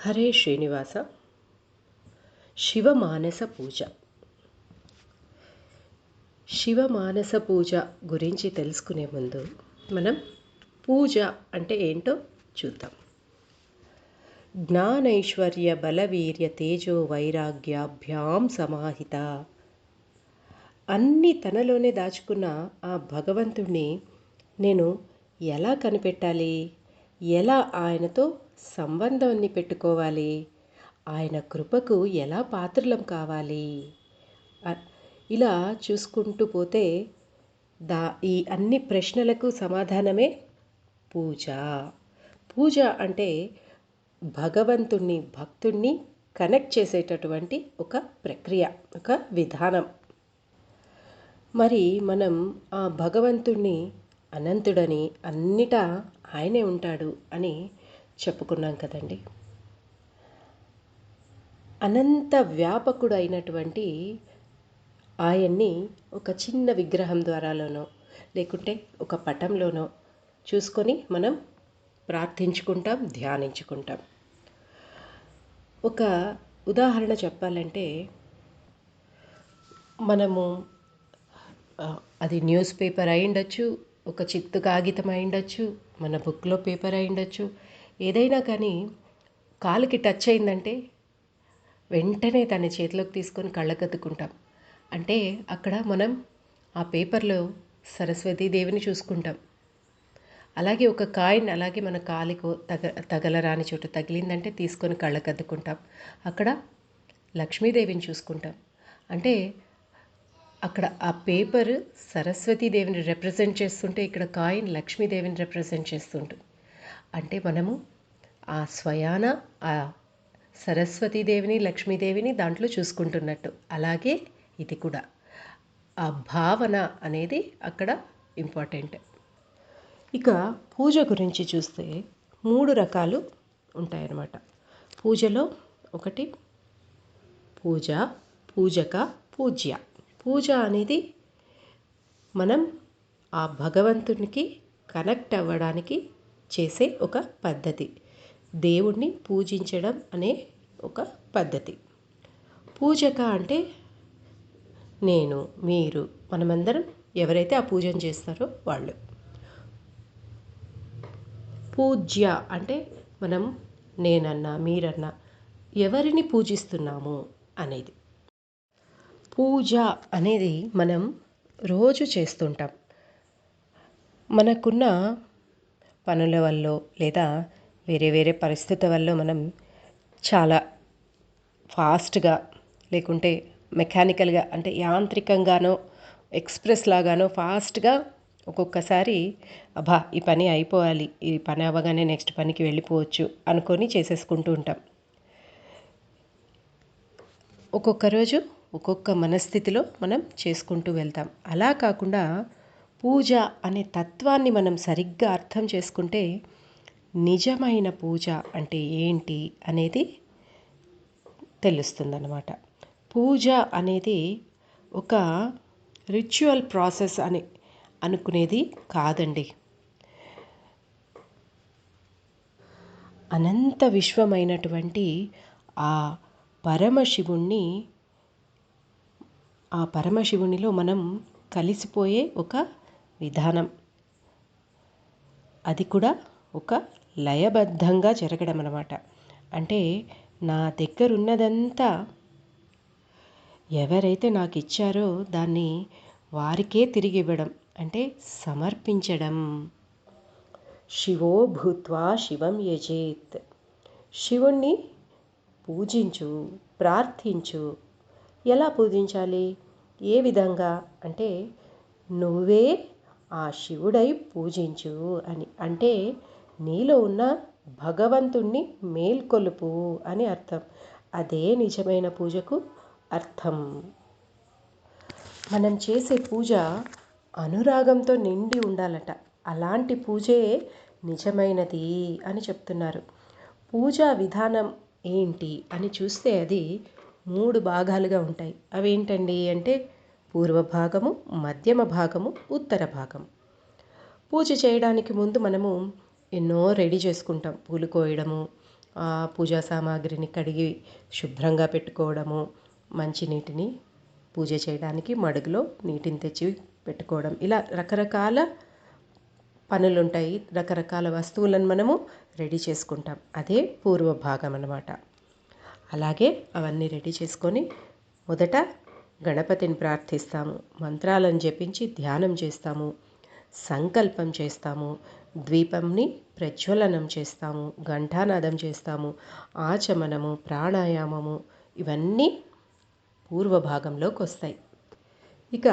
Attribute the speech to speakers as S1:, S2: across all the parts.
S1: హరే శ్రీనివాస. శివమానస పూజ. శివమానస పూజ గురించి తెలుసుకునే ముందు మనం పూజ అంటే ఏంటో చూద్దాం. జ్ఞానైశ్వర్య బలవీర్య తేజో వైరాగ్యాభ్యాం సమాహిత. అన్ని తనలోనే దాచుకున్న ఆ భగవంతుణ్ణి నేను ఎలా కనిపెట్టాలి? ఎలా ఆయనతో సంబంధాన్ని పెట్టుకోవాలి? ఆయన కృపకు ఎలా పాత్రలం కావాలి? ఇలా చూసుకుంటూ పోతే దా ఈ అన్ని ప్రశ్నలకు సమాధానమే పూజ. పూజ అంటే భగవంతుణ్ణి భక్తుణ్ణి కనెక్ట్ చేసేటటువంటి ఒక ప్రక్రియ ఒక విధానం. మరి మనం ఆ భగవంతుణ్ణి అనంతుడని అన్నిటా ఆయనే ఉంటాడు అని చెప్పుకున్నాం కదండి. అనంత వ్యాపకుడు అయినటువంటి ఆయన్ని ఒక చిన్న విగ్రహం ద్వారాలోనో లేకుంటే ఒక పటంలోనో చూసుకొని మనం ప్రార్థించుకుంటాం ధ్యానించుకుంటాం. ఒక ఉదాహరణ చెప్పాలంటే మనము అది న్యూస్ పేపర్ అయి ఉండొచ్చు ఒక చిత్తు కాగితం అయి ఉండొచ్చు మన బుక్లో పేపర్ అయి ఉండొచ్చు ఏదైనా కానీ కాలుకి టచ్ అయిందంటే వెంటనే తన చేతిలోకి తీసుకొని కళ్ళకత్తుకుంటాం. అంటే అక్కడ మనం ఆ పేపర్లో సరస్వతీదేవిని చూసుకుంటాం. అలాగే ఒక కాయిన్ అలాగే మన కాలికో తగ తగలరాని చోట తగిలిందంటే తీసుకొని కళ్ళకద్దుకుంటాం అక్కడ లక్ష్మీదేవిని చూసుకుంటాం. అంటే అక్కడ ఆ పేపర్ సరస్వతీదేవిని రిప్రజెంట్ చేస్తుంటే ఇక్కడ కాయిన్ లక్ష్మీదేవిని రిప్రజెంట్ చేస్తుంటుంది అంటే మనము ఆ స్వయాన ఆ సరస్వతీదేవిని లక్ష్మీదేవిని దాంట్లో చూసుకుంటున్నట్టు. అలాగే ఇది కూడా. ఆ భావన అనేది అక్కడ ఇంపార్టెంట్ ఇక పూజ గురించి చూస్తే మూడు రకాలు ఉంటాయన్నమాట. పూజలో ఒకటి పూజ పూజక పూజ్య. పూజ అనేది మనం ఆ భగవంతునికి కనెక్ట్ అవ్వడానికి చేసే ఒక పద్ధతి. దేవుణ్ణి పూజించడం అనే ఒక పద్ధతి. పూజక అంటే నేను మీరు మనమందరం ఎవరైతే ఆ పూజను చేస్తారో వాళ్ళు. పూజ్య అంటే మనం నేనన్నా మీరన్నా ఎవరిని పూజిస్తున్నాము అనేది. పూజ అనేది మనం రోజు చేస్తుంటాం. మనకున్న పనుల వల్ల లేదా వేరే వేరే పరిస్థితుల వల్ల మనం చాలా ఫాస్ట్గా లేకుంటే మెకానికల్గా అంటే యాంత్రికంగానో ఎక్స్ప్రెస్ లాగానో ఫాస్ట్గా ఒక్కొక్కసారి అబ్బా ఈ పని అయిపోవాలి. ఈ పని అవ్వగానే నెక్స్ట్ పనికి వెళ్ళిపోవచ్చు అనుకొని చేసేసుకుంటూ ఉంటాం. ఒక్కొక్క రోజు ఒక్కొక్క మనస్థితిలో మనం చేసుకుంటూ వెళ్తాం. అలా కాకుండా పూజ అనే తత్వాన్ని మనం సరిగ్గా అర్థం చేసుకుంటే నిజమైన పూజ అంటే ఏంటి అనేది తెలుస్తుందన్నమాట. పూజ అనేది ఒక రిచువల్ ప్రాసెస్ అని అనుకునేది కాదండి. అనంత విశ్వమైనటువంటి ఆ పరమశివుణ్ణి ఆ పరమశివునిలో మనం కలిసిపోయే ఒక విధానం. అది కూడా ఒక లయబద్ధంగా జరగడం అనమాట అంటే నా దగ్గర ఉన్నదంతా ఎవరైతే నాకు ఇచ్చారో దాన్ని వారికే తిరిగి ఇవ్వడం అంటే సమర్పించడం. శివో భూత్వా శివం యజేత్. శివుణ్ణి పూజించు ప్రార్థించు. ఎలా పూజించాలి? ఏ విధంగా? అంటే నువ్వే ఆ శివుడై పూజించు అని. అంటే నీలో ఉన్న భగవంతుణ్ణి మేల్కొలుపు అని అర్థం. అదే నిజమైన పూజకు అర్థం. మనం చేసే పూజ అనురాగంతో నిండి ఉండాలట. అలాంటి పూజే నిజమైనది అని చెప్తున్నారు. పూజా విధానం ఏంటి అని చూస్తే అది మూడు భాగాలుగా ఉంటాయి. అవేంటండి అంటే పూర్వ భాగము మధ్యమ భాగము ఉత్తర భాగం పూజ చేయడానికి ముందు మనము ఎన్నో రెడీ చేసుకుంటాం. పూలు కోయడము ఆ పూజా సామాగ్రిని కడిగి శుభ్రంగా పెట్టుకోవడము మంచి నీటిని పూజ చేయడానికి మడుగులో నీటిని తెచ్చి పెట్టుకోవడం. ఇలా రకరకాల పనులుంటాయి. రకరకాల వస్తువులను మనము రెడీ చేసుకుంటాం. అదే పూర్వ భాగం అన్నమాట అలాగే అవన్నీ రెడీ చేసుకొని మొదట గణపతిని ప్రార్థిస్తాము. మంత్రాలను జపించి ధ్యానం చేస్తాము. సంకల్పం చేస్తాము. ద్వీపంని ప్రజ్వలనం చేస్తాము. ఘంటానాదం చేస్తాము. ఆచమనము ప్రాణాయామము ఇవన్నీ పూర్వ భాగంలోకి వస్తాయి ఇక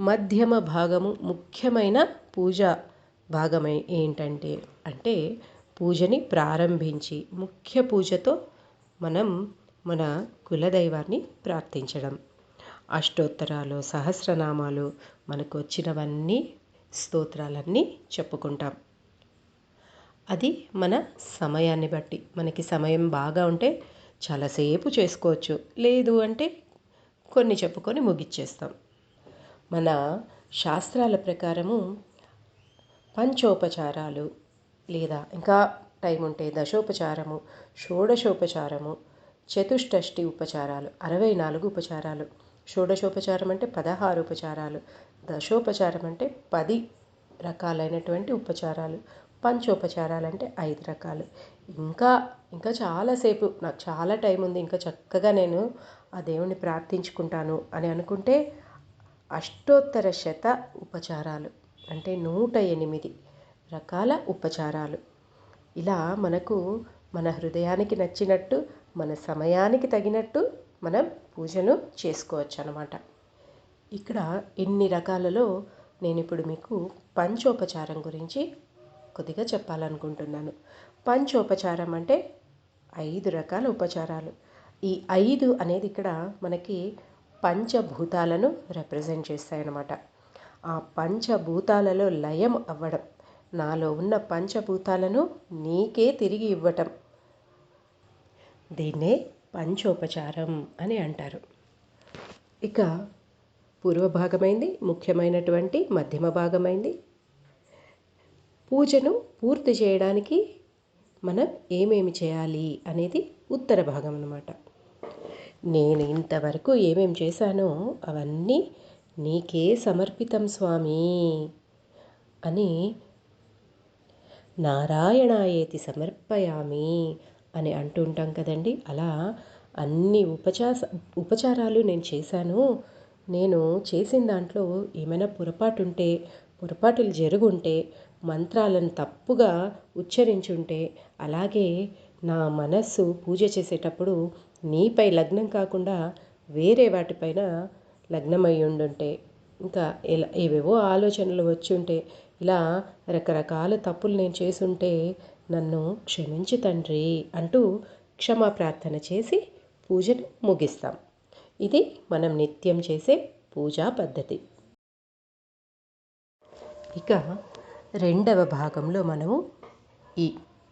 S1: మధ్యమ భాగము ముఖ్యమైన పూజ భాగమే ఏంటంటే అంటే పూజని ప్రారంభించి ముఖ్య పూజతో మనం మన కులదైవాన్ని ప్రార్థించడం. అష్టోత్తరాలు సహస్రనామాలు మనకు వచ్చినవన్నీ స్తోత్రాలన్నీ చెప్పుకుంటాం. అది మన సమయాన్ని బట్టి మనకి సమయం బాగా ఉంటే చాలాసేపు చేసుకోవచ్చు. లేదు అంటే కొన్ని చెప్పుకొని ముగిచ్చేస్తాం. మన శాస్త్రాల ప్రకారము పంచోపచారాలు లేదా ఇంకా టైం ఉంటే దశోపచారము షోడశోపచారము చతుష్టష్టి ఉపచారాలు అరవై నాలుగు ఉపచారాలు. షోడశోపచారం అంటే పదహారు ఉపచారాలు. దశోపచారం అంటే పది రకాలైనటువంటి ఉపచారాలు. పంచోపచారాలు అంటే ఐదు రకాలు. ఇంకా ఇంకా చాలాసేపు నాకు చాలా టైం ఉంది ఇంకా చక్కగా నేను ఆ దేవుణ్ణి ప్రార్థించుకుంటాను అని అనుకుంటే అష్టోత్తర శత ఉపచారాలు. అంటే నూట ఎనిమిది రకాల ఉపచారాలు. ఇలా మనకు మన హృదయానికి నచ్చినట్టు మన సమయానికి తగినట్టు మనం పూజను చేసుకోవచ్చు అనమాట ఇక్కడ ఎన్ని రకాలలో నేను ఇప్పుడు మీకు పంచోపచారం గురించి కొద్దిగా చెప్పాలనుకుంటున్నాను. పంచోపచారం అంటే ఐదు రకాల ఉపచారాలు. ఈ ఐదు అనేది ఇక్కడ మనకి పంచభూతాలను రిప్రజెంట్ చేస్తాయన్నమాట. ఆ పంచభూతాలలో లయం అవ్వడం నాలో ఉన్న పంచభూతాలను నీకే తిరిగి ఇవ్వటం. దీన్నే పంచోపచారం అని అంటారు. ఇక పూర్వ భాగమైంది ముఖ్యమైనటువంటి మధ్యమ భాగమైంది. పూజను పూర్తి చేయడానికి మనం ఏమేమి చేయాలి అనేది ఉత్తర భాగం అన్నమాట. నేను ఇంతవరకు ఏమేమి చేశానో అవన్నీ నీకే సమర్పితం స్వామి అని నారాయణాయేతి సమర్పయామి అని అంటుంటాం కదండి. అలా అన్ని ఉపచాస ఉపచారాలు నేను చేశాను. నేను చేసిన దాంట్లో ఏమైనా పొరపాటు ఉంటే పొరపాటులు జరుగుంటే మంత్రాలను తప్పుగా ఉచ్చరించుంటే అలాగే నా మనస్సు పూజ చేసేటప్పుడు నీపై లగ్నం కాకుండా వేరే వాటిపైన లగ్నమై ఉండుంటే ఇంకా ఎలా ఏవేవో ఆలోచనలు వచ్చి ఉంటే ఇలా రకరకాల తప్పులు నేను చేసుంటే నన్ను క్షమించు తండ్రి అంటూ క్షమా ప్రార్థన చేసి పూజను ముగిస్తాం. ఇది మనం నిత్యం చేసే పూజా పద్ధతి. ఇక రెండవ భాగంలో మనము ఈ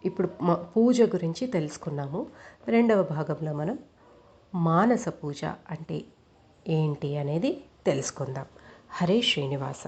S1: ఇప్పుడు మ పూజ గురించి తెలుసుకున్నాము. రెండవ భాగంలో మనం మానస పూజ అంటే ఏంటి అనేది తెలుసుకుందాం. హరే శ్రీనివాస.